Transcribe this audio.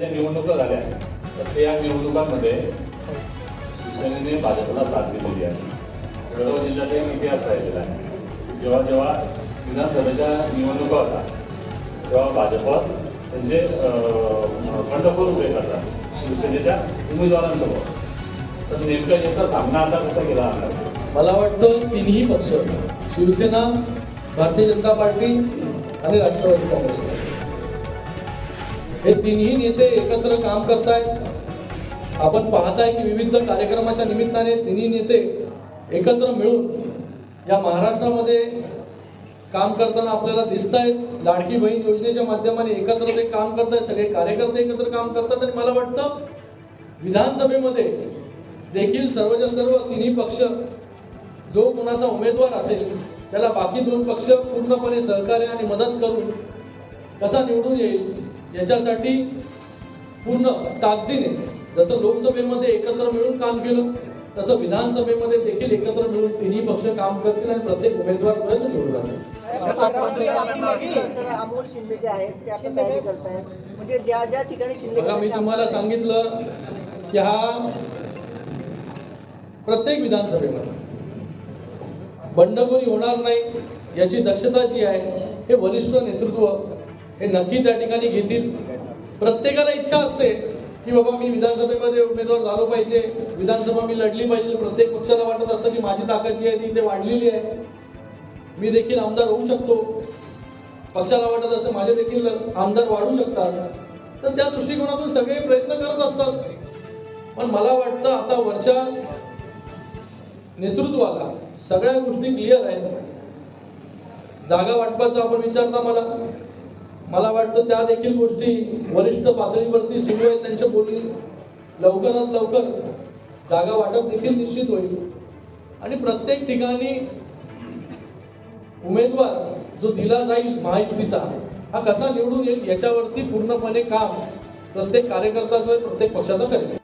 निवडणुका झाल्या तर ते या निवडणुकांमध्ये शिवसेनेने भाजपला साथ दिलेली आहे. जळगाव जिल्ह्याचा एक इतिहास राहिलेला आहे. जेव्हा जेव्हा विधानसभेच्या निवडणुका होतात तेव्हा भाजप म्हणजे, त्यांचे बंडखोर उभे करतात शिवसेनेच्या उमेदवारांसमोर. तर नेमका याचा सामना आता कसा केला जाणार? मला वाटतं तिन्ही पक्ष शिवसेना भारतीय जनता पार्टी आणि राष्ट्रवादी काँग्रेस. हे तिन्ही नेते एकत्र काम करतायत. आपण पाहताय की विविध कार्यक्रमाच्या निमित्ताने तिन्ही नेते एकत्र मिळून या महाराष्ट्रामध्ये काम करताना आपल्याला दिसत आहेत लाडकी बहीण योजनेच्या माध्यमाने एकत्र ते काम करतायत. सगळे कार्यकर्ते एकत्र काम करतात आणि मला वाटतं विधानसभेमध्ये देखील सर्वच्या सर्व तिन्ही पक्ष जो कोणाचा उमेदवार असेल त्याला बाकी दोन पक्ष पूर्णपणे सहकार्य आणि मदत करून कसा निवडून येईल याच्यासाठी पूर्ण ताकदीने जसं लोकसभेमध्ये एकत्र मिळून काम केलं तसं विधानसभेमध्ये देखील एकत्र मिळून तिन्ही पक्ष काम करतील आणि प्रत्येक उमेदवार पर्यंत निवडून अमोल शिंदे जे आहेत ते आता तयारी करतायत. म्हणजे ज्या ज्या ठिकाणी शिंदे बघा मी तुम्हाला सांगितलं की हा प्रत्येक विधानसभेमध्ये बंडखोरी होणार नाही याची दक्षता जी आहे हे वरिष्ठ नेतृत्व हे नक्की त्या ठिकाणी घेतील. प्रत्येकाला इच्छा असते की बाबा मी विधानसभेमध्ये उमेदवार झालो पाहिजे विधानसभा मी लढली पाहिजे. प्रत्येक पक्षाला वाटत असतं की माझी ताकद जी आहे ती इथे वाढलेली आहे. मी देखील आमदार होऊ शकतो. पक्षाला वाटत असतं माझे देखील आमदार वाढू शकतात. तर त्या दृष्टिकोनातून सगळे प्रयत्न करत असतात. पण मला वाटतं आता वरच्या नेतृत्वाला सगळ्या गोष्टी क्लिअर आहेत. जागा वाटपाचा आपण विचारता मला. मला वाटतं त्या देखील गोष्टी वरिष्ठ पातळीवरती सुरू आहेत त्यांच्या बोलणी लवकरात लवकर जागा वाटप देखील निश्चित होईल. आणि प्रत्येक ठिकाणी उमेदवार जो दिला जाईल महायुतीचा हा कसा निवडून येईल याच्यावरती पूर्णपणे काम प्रत्येक कार्यकर्ता प्रत्येक पक्षाचा करेल.